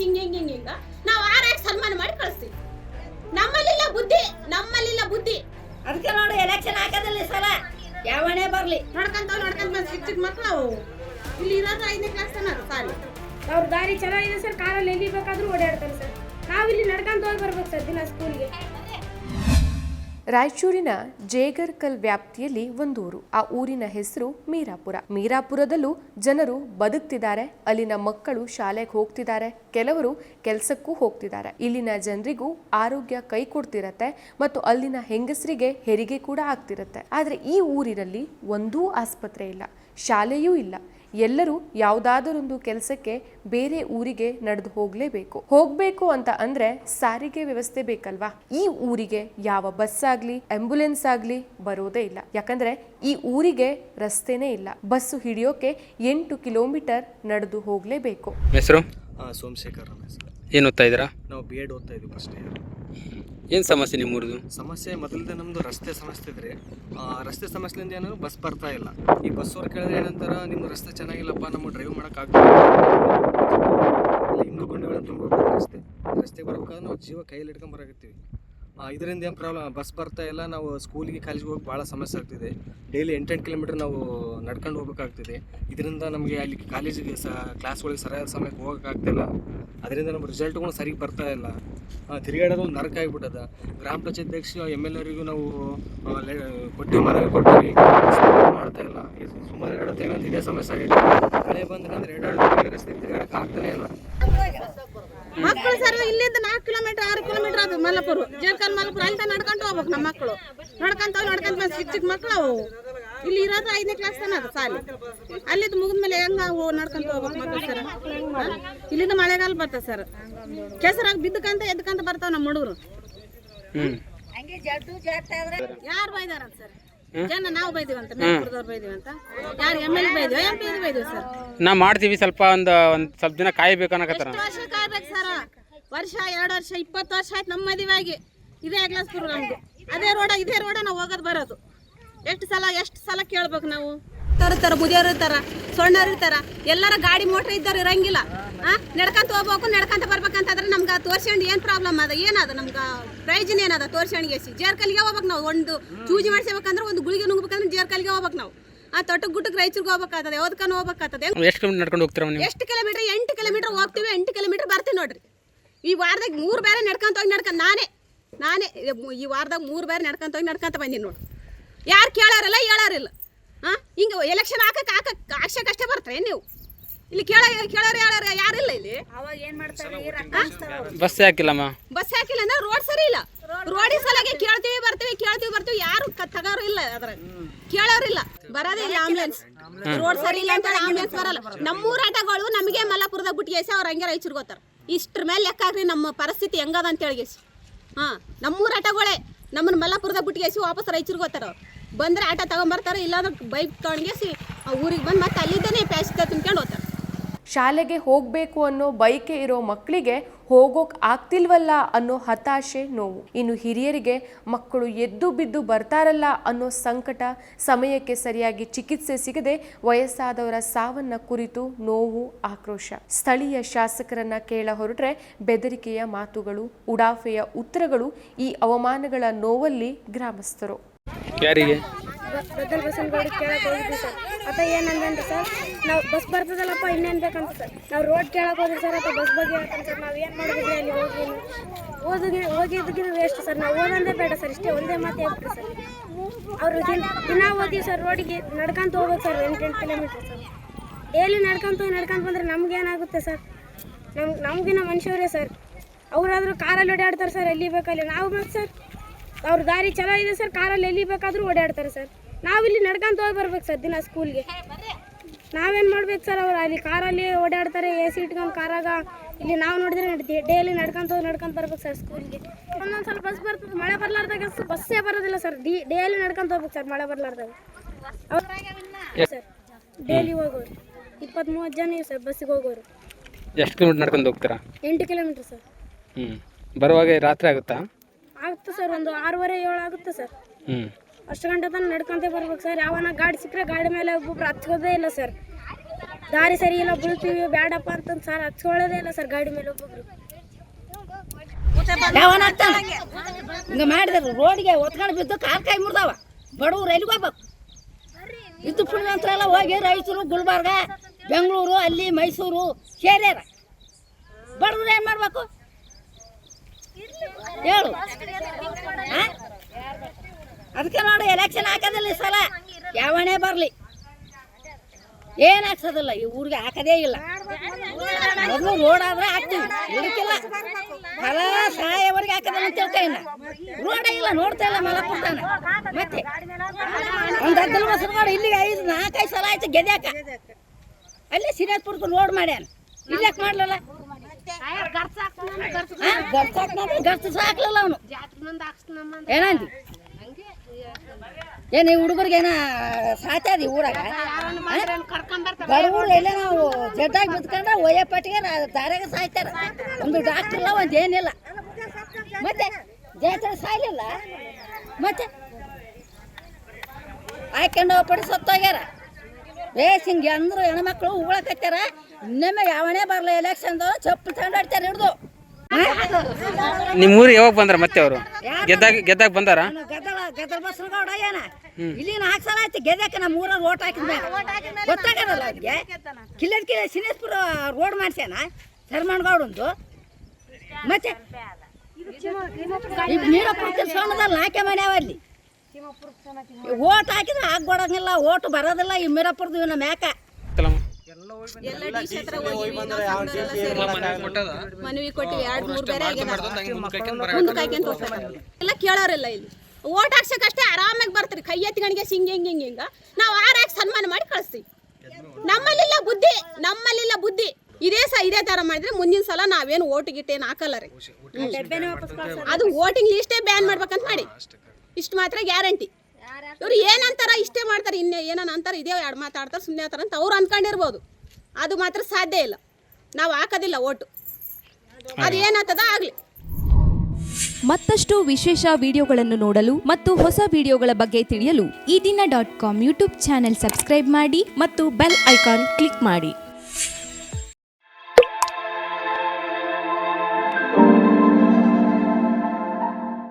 ಕಳಿಸಿ ಹಿಂಗೆ ಹಿಂಗೆ ಹಿಂಗೆ ಹಿಂಗ ನಾವು ಆರಾಗಿ ಸನ್ಮಾನ ಮಾಡಿ ಕಳಿಸ್ತೀವಿ. ನಮ್ಮಲ್ಲಿಲ್ಲ ಬುದ್ಧಿ ನಮ್ಮಲ್ಲಿಲ್ಲ ಬುದ್ಧಿ. ಅದಕ್ಕೆ ನೋಡಿ ಎಲೆಕ್ಷನ್ ಹಾಕೋದಿಲ್ಲ ಸಲ ಯಾವನೇ ಬರ್ಲಿ. ನೋಡ್ಕಂತ ನೋಡ್ಕಂತ ಬಂದ್ ಚಿಕ್ಕ ಚಿಕ್ಕ ಮಕ್ಳು ಅವು. ಇಲ್ಲಿ ಇರೋದು ಐದನೇ ಕ್ಲಾಸ್ ತನ ಸಾಲಿ. ಅವ್ರ ದಾರಿ ಚೆನ್ನಾಗಿದೆ ಸರ್ ಕಾರಲ್ಲಿ ಎಲ್ಲಿ ಬೇಕಾದ್ರೂ ಓಡಾಡ್ತಾರೆ ಸರ್. ನಾವಿಲ್ಲಿ ನಡ್ಕೊಂತ ಹೋಗಿ ಬರ್ಬೇಕು ಸರ್ ದಿನ ಸ್ಕೂಲ್ಗೆ ರಾಯಚೂರಿನ ಜೇಗರ್ಕಲ್ ವ್ಯಾಪ್ತಿಯಲ್ಲಿ ಒಂದೂರು, ಆ ಊರಿನ ಹೆಸರು ಮೀರಾಪುರ. ಮೀರಾಪುರದಲ್ಲೂ ಜನರು ಬದುಕ್ತಿದ್ದಾರೆ, ಅಲ್ಲಿನ ಮಕ್ಕಳು ಶಾಲೆಗೆ ಹೋಗ್ತಿದ್ದಾರೆ, ಕೆಲವರು ಕೆಲಸಕ್ಕೂ ಹೋಗ್ತಿದ್ದಾರೆ. ಇಲ್ಲಿನ ಜನರಿಗೂ ಆರೋಗ್ಯ ಕೈ ಕೊಡ್ತಿರತ್ತೆ ಮತ್ತು ಅಲ್ಲಿನ ಹೆಂಗಸರಿಗೆ ಹೆರಿಗೆ ಕೂಡ ಆಗ್ತಿರತ್ತೆ. ಆದರೆ ಈ ಊರಿನಲ್ಲಿ ಒಂದೂ ಆಸ್ಪತ್ರೆ ಇಲ್ಲ, ಶಾಲೆಯೂ ಇಲ್ಲ. ಎಲ್ಲರೂ ಯಾವುದಾದರೊಂದು ಕೆಲಸಕ್ಕೆ ಬೇರೆ ಊರಿಗೆ ನಡೆದು ಹೋಗಲೇಬೇಕು. ಹೋಗಬೇಕು ಅಂತ ಅಂದ್ರೆ ಸಾರಿಗೆ ವ್ಯವಸ್ಥೆ ಬೇಕಲ್ವಾ? ಈ ಊರಿಗೆ ಯಾವ ಬಸ್ ಆಗ್ಲಿ ಆಂಬ್ಯುಲೆನ್ಸ್ ಆಗ್ಲಿ ಬರೋದೇ ಇಲ್ಲ. ಯಾಕಂದ್ರೆ ಈ ಊರಿಗೆ ರಸ್ತೆನೇ ಇಲ್ಲ. ಬಸ್ಸು ಹಿಡಿಯೋಕೆ ಎಂಟು ಕಿಲೋಮೀಟರ್ ನಡೆದು ಹೋಗಲೇಬೇಕು. ಹೆಸರು? ಸೋಮಶೇಖರ್ ಹೆಸರು ಏನು ಓದ್ತಾ ಇದ್ದೀರಾ? ನಾವು ಬಿ ಎಡ್ ಓದ್ತಾ ಇದ್ದೀವಿ ಫಸ್ಟ್ ಇಯರ್ ಏನು ಸಮಸ್ಯೆ ನಿಮ್ಮೂರ್ದು? ಸಮಸ್ಯೆ ಮೊದಲಿಂದ ನಮ್ಮದು ರಸ್ತೆ ಸಮಸ್ಯೆ ಇದ್ರೆ ರಸ್ತೆ ಸಮಸ್ಯೆಯಿಂದ ಏನು ಬಸ್ ಬರ್ತಾ ಇಲ್ಲ. ಈ ಬಸ್ ಅವ್ರು ಕೇಳಿದ್ರೆ ಏನಂತಾರ ನಿಮ್ಮ ರಸ್ತೆ ಚೆನ್ನಾಗಿಲ್ಲಪ್ಪ ನಮಗೆ ಡ್ರೈವ್ ಮಾಡೋಕ್ಕಾಗ್ತದೆ ಹಿಂದೂ ಗುಂಡಿಗಳನ್ನು ತುಂಬ ರಸ್ತೆ, ರಸ್ತೆಗೆ ಬರ್ಬೇಕಾದ್ರೆ ನಾವು ಜೀವ ಕೈಯಲ್ಲಿ ಹಿಡ್ಕೊಂಡು ಬರಾಕತ್ತೀವಿ. ಇದರಿಂದ ಏನು ಪ್ರಾಬ್ಲಮ್ ಬಸ್ ಬರ್ತಾ ಇಲ್ಲ, ನಾವು ಸ್ಕೂಲಿಗೆ ಕಾಲೇಜ್ಗೆ ಹೋಗಿ ಭಾಳ ಸಮಸ್ಯೆ ಆಗ್ತಿದೆ. ಡೈಲಿ ಎಂಟೆಂಟು ಕಿಲೋಮೀಟ್ರ್ ನಾವು ನಡ್ಕೊಂಡು ಹೋಗ್ಬೇಕಾಗ್ತಿದೆ. ಇದರಿಂದ ನಮಗೆ ಅಲ್ಲಿ ಕಾಲೇಜಿಗೆ ಸಹ ಕ್ಲಾಸ್ಗಳಿಗೆ ಸರಿಯಾದ ಸಮಯಕ್ಕೆ ಹೋಗೋಕ್ಕಾಗ್ತಿಲ್ಲ ಅದರಿಂದ ನಮ್ಮ ರಿಸಲ್ಟ್ಗಳು ಸರಿ ಬರ್ತಾ ಇಲ್ಲ. ತಿರುಗಾಡೋದು ನರಕ ಆಗಿಬಿಟ್ಟದ. ಗ್ರಾಮ ಪಂಚಾಯತ್ ಅಧ್ಯಕ್ಷ ಎಂ ಎಲ್ ಎರಿಗೂ ನಾವು ಕೊಟ್ಟು ಕೊಟ್ಟಿವಿ ಸ್ಪಂದನೆ ಮಾಡ್ತಾ ಇಲ್ಲ. ಸುಮಾರು ಎರಡು ಇದೇ ಸಮಸ್ಯೆ ಆಗಿದೆ. ಮಳೆ ಬಂದ್ರೆ ಅಂದ್ರೆ ಎರಡು ರಸ್ತೆ ತಿರುಗಾಡಕ್ಕೆ ಆಗ್ತಾನೆ ಇಲ್ಲ. ಮಕ್ಕಳು ಸರ್ ಇಲ್ಲಿಂದ ನಾಲ್ಕು ಕಿಲೋಮೀಟರ್ ಆರು ಕಿಲೋಮೀಟರ್ ಅದು ಮಲ್ಲಪುರ. ಜೇರ್ಕಲ್ ಮಲ್ಲಪುರ ಅಂತ ನಡ್ಕೊಂಡು ಹೋಗ್ಬೇಕು ನಮ್ಮ ಮಕ್ಕಳು. ನಡ್ಕೊಂತ ನಡ್ಕೊಂತ ಚಿಕ್ಕ ಚಿಕ್ಕ ಮಕ್ಕಳು ಅವು. ಇಲ್ಲಿ ಇರೋದು ಐದನೇ ಕ್ಲಾಸ್ ತನ ಅದು ಸಾಲಿ. ಅಲ್ಲಿದ್ದು ಮುಗಿದ್ಮೇಲೆ ಹೆಂಗ ಅವು ನಡ್ಕೊಂತ ಹೋಗ್ಬೇಕು ಮಕ್ಕಳು ಸರ್? ಇಲ್ಲಿಂದ ಮಳೆಗಾಲ ಬರ್ತದೆ ಸರ್. ಕೆಸರಾಗಿ ಬಿದ್ದಕಂತ ಎದ್ಕಂತ ಬರ್ತಾವ ನಮ್ಮ ಹುಡುಗರು. ಯಾರು ಬೈದಾರ ಸರ್? ಜನ ನಾವು ಬೈದಿವಂತ ಮೇಲ್ಪುರದವ್ರು ಬೈದಿವಂತ ಯಾರು ಎಂ ಎಲ್ ಎ ಬೈದಿವ ಎಂ ಪಿ ಬೈದಿವಿ ಸರ್. ನಾ ಮಾಡ್ತೀವಿ ಸ್ವಲ್ಪ ಒಂದು ಒಂದು ಸ್ವಲ್ಪ ದಿನ ಕಾಯ್ಬೇಕು ಅನ್ನಕತ್ತಾರ ಎಷ್ಟು ವರ್ಷ ಕಾಯ್ಬೇಕು ಸರ್? ವರ್ಷ ಎರಡು ವರ್ಷ ಇಪ್ಪತ್ತು ವರ್ಷ ಆಯ್ತು ನಮ್ಮ ಮದುವೆ ಆಗಿ ಇದೇ ಅಗ್ಲಾಸ್ಪುರ ನಮ್ದು. ಅದೇ ರೋಡ ಇದೇ ರೋಡ ನಾವು ಹೋಗೋದು ಬರೋದು. ಎಷ್ಟು ಸಲ ಎಷ್ಟು ಸಲ ಕೇಳ್ಬೇಕು ನಾವು? ಇರ್ತಾರ ಮುದಿಯೋರು ಇರ್ತಾರ ಸೊಣ್ಣವ್ರು ಇರ್ತಾರ ಎಲ್ಲರ ಗಾಡಿ ಮೋಟ್ರ್ ಇದ್ದವ್ರು ಇರಂಗಿಲ್ಲ. ಆ? ನಡ್ಕಂತ ಹೋಗ್ಬೇಕು ನಡ್ಕಂತ ಬರ್ಬೇಕಂತಂದ್ರೆ ನಮ್ಗೆ ತೋರ್ಸ್ಕೊಂಡು ಏನು ಪ್ರಾಬ್ಲಮ್ ಅದ? ಏನದ ನಮ್ಗೆ ಪ್ರಯೋಜನ ಏನದ ತೋರ್ಸ್ಕೊಂಡು ಎಸಿ ಜೇರ್ಕಲ್ಗೆ ಹೋಗ್ಬೇಕು ನಾವು. ಒಂದು ಚೂಜಿ ಮಾಡಿಸ್ಬೇಕಂದ್ರೆ ಒಂದು ಗುಳಿಗೆ ನುಗ್ಬೇಕಂದ್ರೆ ಜೇರ್ಕಲ್ಗೆ ಹೋಗ್ಬೇಕು ನಾವು. ಆ ತೊಟ್ಟಕ್ಕೆ ಗುಟ್ಟಕ್ಕೆ ರಾಯಚೂರ್ಗೆ ಹೋಗ್ಬೇಕಾಗ್ತದೆ ಯಾವ್ದಕ್ಕನ ಹೋಗ್ಬೇಕಾಗ್ತದೆ ಎಷ್ಟು ಕಿಲೋಮೀಟರ್ ನಡ್ಕೊಂಡು ಹೋಗ್ತೀರಾ ಎಷ್ಟು ಕಿಲೋಮೀಟರ್? ಎಂಟು ಕಿಲೋಮೀಟರ್ ಹೋಗ್ತೀವಿ ಎಂಟು ಕಿಲೋಮೀಟರ್ ಬರ್ತೀವಿ ನೋಡ್ರಿ. ಈ ವಾರದಾಗ ಮೂರು ಬೇರೆ ನಡ್ಕೊಂತ ಹೋಗಿ ನಡ್ಕೊ ನಾನೇ ನಾನೇ ಈ ವಾರದಾಗ ಮೂರು ಬೇರೆ ನಡ್ಕೊಂತ ಹೋಗಿ ನಡ್ಕೊಂತ ಬಂದೀನಿ ನೋಡ್ರಿ. ಯಾರು ಕೇಳೋರಿಲ್ಲ ಹೇಳೋರಿಲ್ಲ. ಹಾಂ ಹಿಂಗೆ ಎಲೆಕ್ಷನ್ ಹಾಕಕ್ಕೆ ಹಾಕಕ್ಕೆ ಹಾಕ್ಸಕ್ಕಷ್ಟೇ ಬರ್ತಾರೆ ನೀವು? ಇಲ್ಲಿ ಕೇಳ ಕೇಳೋರು ಯಾರು ಯಾರಿಲ್ಲ ಇಲ್ಲಿ? ಅವಾಗ ಏನ್ ಮಾಡ್ತಾರೆ. ಬಸ್ ಹಾಕಿಲ್ಲಮ್ಮ ಬಸ್ ಹಾಕಿಲ್ಲ ಅಂದ್ರೆ ರೋಡ್ ಸರಿ ಇಲ್ಲ. ರೋಡಿ ಸಲಗೆ ಕೇಳ್ತೀವಿ ಬರ್ತೀವಿ ಕೇಳ್ತೀವಿ ಬರ್ತೀವಿ. ಯಾರು ತಗೋರು ಇಲ್ಲ ಅದ್ರಾಗ ಕೇಳೋರಿಲ್ಲ ಬರೋದೇ ಇಲ್ಲ ಆಂಬುಲೆನ್ಸ್ ರೋಡ್ ಸರಿ ಇಲ್ಲ ಅಂತ ಆಂಬುಲೆನ್ಸ್ ಬರಲ್ಲ. ನಮ್ಮೂರ ಆಟಗಳು ನಮಗೆ ಮಲ್ಲಾಪುರದಾಗ ಬಿಟ್ಟಿಗೆಸಿ ಅವ್ರು ಹಂಗೆ ರೈಚರ್ ಗೊತ್ತಾರ ಇಷ್ಟ್ರ ಮೇಲೆ ಲೆಕ್ಕ ಹಾಕ್ರಿ ನಮ್ಮ ಪರಿಸ್ಥಿತಿ ಹೆಂಗದ ಅಂತ ಹೇಳಿಗೆಸಿ ಹಾ ನಮ್ಮೂರ ಆಟಗಳೇ. ನಮ್ಮನ್ನ ಮಲ್ಲಾಪುರದಾಗ ಬಿಟ್ಟಿಗೆಸಿ ವಾಪಸ್ ರೈಚರ್ ಗೊತ್ತಾರ ಅವ್ರು. ಬಂದ್ರೆ ಆಟ ತಗೊಂಬರ್ತಾರೆ, ಇಲ್ಲಾಂದ್ರೆ ಬೈಕ್ ತೊಗೊಂಡ್ಗೆಸಿ ಊರಿಗೆ ಬಂದು ಮತ್ತೆ ಅಲ್ಲಿದ್ದಾನೆ ಪ್ಯಾಸಿತ ತುಂಬ್ಕೊಂಡು ಹೋಗ್ತಾರೆ. ಶಾಲೆಗೆ ಹೋಗಬೇಕು ಅನ್ನೋ ಬೈಕೆ ಇರೋ ಮಕ್ಕಳಿಗೆ ಹೋಗೋಕ್ ಆಗ್ತಿಲ್ವಲ್ಲ ಅನ್ನೋ ಹತಾಶೆ, ನೋವು. ಇನ್ನು ಹಿರಿಯರಿಗೆ ಮಕ್ಕಳು ಎದ್ದು ಬಿದ್ದು ಬರ್ತಾರಲ್ಲ ಅನ್ನೋ ಸಂಕಟ ಸಮಯಕ್ಕೆ ಸರಿಯಾಗಿ ಚಿಕಿತ್ಸೆ ಸಿಗದೆ ವಯಸ್ಸಾದವರ ಸಾವನ್ನ ಕುರಿತು ನೋವು, ಆಕ್ರೋಶ. ಸ್ಥಳೀಯ ಶಾಸಕರನ್ನ ಕೇಳ ಹೊರಟ್ರೆ ಬೆದರಿಕೆಯ ಮಾತುಗಳು, ಉಡಾಫೆಯ ಉತ್ತರಗಳು ಈ ಅವಮಾನಗಳ ನೋವಲ್ಲಿ ಗ್ರಾಮಸ್ಥರು. ಯಾರಿಗೆ? ಬದಲ್ ಬಸವನಗೌಡ ಕೇಳಕ್ ಹೋಗಿದ್ವಿ ಸರ್. ಆತ ಏನಂದ್ರೆ ಸರ್, ನಾವು ಬಸ್ ಬರ್ತದಲ್ಲಪ್ಪ, ಇನ್ನೇನು ಬೇಕಂತ ಸರ್. ನಾವು ರೋಡ್ ಕೇಳಕ್ ಹೋದ್ರಿ ಸರ್ ಅಥವಾ ಬಸ್ ಬಗ್ಗೆ ಹೇಳ್ತಾನೆ ಸರ್. ನಾವು ಏನು ಮಾಡಿದ್ವಿ ಅಲ್ಲಿ ಹೋಗಿ ಓದಿಗೆ ಹೋಗಿದ್ದಕ್ಕಿಂತ ವೇಸ್ಟ್ ಸರ್. ನಾವು ಓದಂದೇ ಬೇಡ ಸರ್, ಇಷ್ಟೇ ಒಂದೇ ಮಾತು ಹೇಳ್ತೀವಿ ಸರ್. ಅವರು ದಿನ ಓದಿ ಸರ್ ರೋಡಿಗೆ, ನಡ್ಕೊಂತ ಹೋಗ್ಬೇಕು ಸರ್, ಎಂಟು ಎಂಟು ಕಿಲೋಮೀಟ್ರ್ ಸರ್. ಡೈಲಿ ನಡ್ಕೊಂತ ನಡ್ಕೊಂತ ಬಂದರೆ ನಮ್ಗೇನಾಗುತ್ತೆ ಸರ್? ನಮ್ಗೆ ನಮಗಿನ ಮನುಷ್ಯವರೇ ಸರ್. ಅವರಾದರೂ ಕಾರಲ್ಲಿ ಓಡಾಡ್ತಾರೆ ಸರ್, ಎಲ್ಲಿ ಬೇಕಲ್ಲಿ ನಾವು ಮತ್ತೆ ಸರ್. ಅವ್ರ ದಾರಿ ಚಲೋ ಇದೆ ಸರ್ ಕಾರಲ್ಲಿ ಎಲ್ಲಿ ಬೇಕಾದರೂ ಓಡಾಡ್ತಾರೆ ಸರ್. ನಾವಿಲ್ಲಿ ನಡ್ಕೊಂತ ಹೋಗಿ ಬರ್ಬೇಕು ಸರ್ ದಿನ ಸ್ಕೂಲ್ಗೆ ನಾವೇನು ಮಾಡ್ಬೇಕು ಸರ್ ಅವ್ರು ಅಲ್ಲಿ ಕಾರಲ್ಲಿ ಓಡಾಡ್ತಾರೆ ಎ ಸಿ ಇಟ್ಕೊಂಡು ಕಾರಾಗ. ಇಲ್ಲಿ ನಾವು ನೋಡಿದ್ರೆ ಡೈಲಿ ನಡ್ಕೊಂತ ಹೋಗಿ ನಡ್ಕೊಂತ ಬರ್ಬೇಕು ಸರ್ ಸ್ಕೂಲ್ಗೆ ಒಂದೊಂದು ಸ್ವಲ್ಪ ಬಸ್ ಬರ್ತದೆ ಮಳೆ ಬರ್ಲಾರ್ದಾಗ ಬಸ್ಸೇ ಬರೋದಿಲ್ಲ ಸರ್. ಡಿ ಡೈಲಿ ನಡ್ಕೊಂತ ಹೋಗ್ಬೇಕು ಸರ್ ಮಳೆ ಬರ್ಲಾರ್ದಾಗ. ಸರ್? ಡೈಲಿ ಹೋಗೋರು. ಇಪ್ಪತ್ತ್ ಮೂವತ್ತು ಜನ ಇವೆ ಸರ್ ಬಸ್ಸಿಗೆ ಹೋಗೋರು. ಎಷ್ಟು ಕಿಲೋಮೀಟರ್ ನಡ್ಕೊಂಡು ಹೋಗ್ತೀರಾ? ಎಂಟು ಕಿಲೋಮೀಟ್ರ್ ಸರ್. ಹ್ಞೂ ಬರುವಾಗ ರಾತ್ರಿ ಆಗುತ್ತಾ? ಆಗುತ್ತೆ ಸರ್ ಒಂದು ಆರೂವರೆ ಏಳು ಆಗುತ್ತೆ ಸರ್. ಹ್ಞೂ ಅಷ್ಟು ಗಂಟೆ ತನಕ ನಡ್ಕೊಂತ ಬರ್ಬೇಕು ಸರ್. ಯಾವನ ಗಾಡಿ ಸಿಕ್ಕರೆ ಗಾಡಿ ಮೇಲೆ ಒಬ್ಬೊಬ್ರು ಹತ್ಕೋದೇ ಇಲ್ಲ ಸರ್. ದಾರಿ ಸರಿ ಇಲ್ಲ ಬೀಳ್ತೀವಿ ಬೇಡಪ್ಪ ಅಂತಂದು ಸರ್ ಹಚ್ಕೊಳ್ಳೋದೇ ಇಲ್ಲ ಸರ್ ಗಾಡಿ ಮೇಲೆ ಒಬ್ಬೊಬ್ರು. ಯಾವನ ಹಿಂಗ ಮಾಡಿದ್ರು ರೋಡ್ಗೆ ಒತ್ಕೊಂಡು ಬಿದ್ದು ಕಾಲು ಕೈ ಮುರ್ದಾವ. ಬಡವ್ರು ಎಲ್ಲಿಗೆ ಹೋಗ್ಬೇಕು? ಇದ್ದು ಪುಣ್ಯಂತ್ರ ಎಲ್ಲ ಹೋಗಿ ರಾಯಚೂರು ಗುಲ್ಬರ್ಗ ಬೆಂಗಳೂರು ಅಲ್ಲಿ ಮೈಸೂರು ಸೇರ್ಯಾರ ಬಡವ್ರು ಏನು ಮಾಡ್ಬೇಕು? ಹೇಳು. ಅದಕ್ಕೆ ನೋಡು ಎಲೆಕ್ಷನ್ ಹಾಕೋದಿಲ್ಲ ಈ ಸಲ. ಯಾವಣೆ ಬರಲಿ. ಏನು ಹಾಕ್ಸೋದಿಲ್ಲ, ಈ ಊರಿಗೆ ಹಾಕೋದೇ ಇಲ್ಲ. ಮೊದಲು ರೋಡ್ ಆದ್ರೆ ಹಾಕ್ತೀವಿ. ಇದಕ್ಕಿಲ್ಲ ಫಲ ಸಹಾಯವರೆಗೆ ಹಾಕದಿಲ್ಲ ಅಂತ ತಿಳ್ಕ ಇನ್ನ ರೋಡೇ ಇಲ್ಲ, ನೋಡ್ತಾ ಇಲ್ಲ ಮಲಪುರ್ತಾನ ಮತ್ತೆ ಒಂದು ಹದ್ದಲು ಮಾಡಿ, ಇಲ್ಲಿಗೆ ಐದು, ನಾಲ್ಕೈದು ಸಲ ಆಯ್ತು ಗೆದ್ಯಾಕ. ಅಲ್ಲೇ ಸಿರಾಜ್ಪುರಕ್ಕೆ ರೋಡ್ ಮಾಡ್ಯಾನ. ಇಲ್ಲಿ ಯಾಕೆ ಮಾಡ್ಲಲ್ಲ? ಗರ್ಚ ಸಾಕ್ಲಿಲ್ಲ ಅವನು? ಏನಂದಿ? ಏನ್ ಈ ಹುಡುಗರಿಗೆ ಏನ ಸಾತ್ಯಾದಿ ಊರಾಗ? ಬಡವರು ಎಲ್ಲ ನಾವು ಜಡ್ಡಾಗಿ ಬಿತ್ಕೊಂಡ್ರೆ ಒಯ್ಯ ಪಟ್ಟಿಗೆ ದಾರ್ಯಾಗ ಸಾಯ್ತಾರ. ಒಂದು ಡಾಕ್ಟರ್ ಇಲ್ಲ ಒಂದು ಏನಿಲ್ಲ. ಮತ್ತೆ? ಜಾತ್ರೆ ಸಾಯ್ಲಿಲ್ಲ? ಮತ್ತೆ? ಹಾಕೊಂಡು ಪಡಿ ಸತ್ತೋಗ್ಯಾರ. ಬೇಸ್ ಹಿಂಗೆ ಅಂದ್ರು ಹೆಣ್ಮಕ್ಳು ಉಗುಳಕತ್ತಾರ ಇನ್ನೊಮ್ಮೆ ಯಾವನೇ ಬರಲ್ಲ ಎಲೆಕ್ಷನ್ದು ಚಪ್ಪು ತಂಡಾಡ್ತಾರೆ ಹಿಡ್ದು. ನಿಮ್ ಊರಿಗೆ ಯಾವಾಗ ಬಂದ್ರ ಮತ್ತೆ ಅವರು? ಗೆದ್ದಾಗ ಗೆದ್ದಾಗ ಬಂದಾರ? ಗದ್ದಲ ಗದ್ದಲ ಏನ? ಇಲ್ಲಿ ನಾಲ್ಕು ಸಲ ಆಯ್ತು ಗೆದ್ದಕ್ಕೆ ನಮ್ಮ ಊರಲ್ಲಿ ಓಟ್ ಹಾಕಿದ್ಮೇಲೆ ಗೊತ್ತಾಗಲ್ಲ ಅವ್ರಿಗೆ? ಕಿಲ್ಲದ ಕಿಲ್ಲ ಸಿನೇಶ್ಪುರ ರೋಡ್ ಮಾಡ್ಸ್ಯಾನ ಶರ್ಮಣ್ಗೌಡಂದು ಮತ್ತೆ? ನೀರಪ್ಪ ಸೋಣದಲ್ಲಿ ನಾಕೆ ಮನೆ ಮಾಡ್ಯಾವ ಅಲ್ಲಿ ಓಟ್ ಹಾಕಿದ್ರೆ ಆಗ್ಕೊಡಂಗಿಲ್ಲ ಓಟ್ ಬರೋದಿಲ್ಲ ಈ ಮೀರಪ್ಪುರದು ಇವನ ಮ್ಯಾಕ. ಮನವಿ ಕೊಟ್ಟಿವಿ ಎರಡ್ ಮೂರ್ ಬೇರೆ ಎಲ್ಲ ಕೇಳೋರಿಲ್ಲ ಇಲ್ಲಿ. ಓಟ್ ಹಾಕ್ಸಕ್ಕಷ್ಟೇ ಆರಾಮಾಗಿ ಬರ್ತೀರಿ. ಕೈ ಎತ್ಗಣಿಗೆ ಹಿಂಗೆ ಹಿಂಗೆ ಹಿಂಗೆ ಹಿಂಗ. ನಾವು ಆರಾಗಿ ಸನ್ಮಾನ ಮಾಡಿ ಕಳಿಸ್ತೀವಿ. ನಮ್ಮಲ್ಲಿಲ್ಲ ಬುದ್ಧಿ ನಮ್ಮಲ್ಲಿಲ್ಲ ಬುದ್ಧಿ. ಇದೇ ಸ ಇದೇ ತರ ಮಾಡಿದ್ರೆ ಮುಂದಿನ ಸಲ ನಾವೇನು ಓಟ್ ಗಿಟ್ ಏನು ಹಾಕಲ್ಲ ರೀ. ಅದು ವೋಟಿಂಗ್ ಲಿಸ್ಟೇ ಬ್ಯಾನ್ ಮಾಡ್ಬೇಕಂತ ಮಾಡಿ. ಇಷ್ಟು ಮಾತ್ರ ಗ್ಯಾರಂಟಿ. ಇವ್ರು ಏನಂತಾರ ಇಷ್ಟೇ ಮಾಡ್ತಾರೆ ಇನ್ನೇ ಏನೋ ಅಂತಾರೆ ಇದೇ ಎರಡು ಮಾತಾಡ್ತಾರೆ ಸುಮ್ಮನೆ ಅಂತಾರೆ ಅಂತ ಅವ್ರು ಅಂದ್ಕೊಂಡಿರ್ಬೋದು ಅದು ಮಾತ್ರ ಸಾಧ್ಯ ಇಲ್ಲ. ನಾವು ಹಾಕೋದಿಲ್ಲ ಓಟು. ಅದು ಏನಾಗ್ತದ ಆಗಲಿ. ಮತ್ತಷ್ಟು ವಿಶೇಷ ವಿಡಿಯೋಗಳನ್ನು ನೋಡಲು ಮತ್ತು ಹೊಸ ವಿಡಿಯೋಗಳ ಬಗ್ಗೆ ತಿಳಿಯಲು Ee Dina dot com YouTube channel subscribe ಮಾಡಿ ಮತ್ತು ಬೆಲ್ ಐಕಾನ್ ಕ್ಲಿಕ್ ಮಾಡಿ.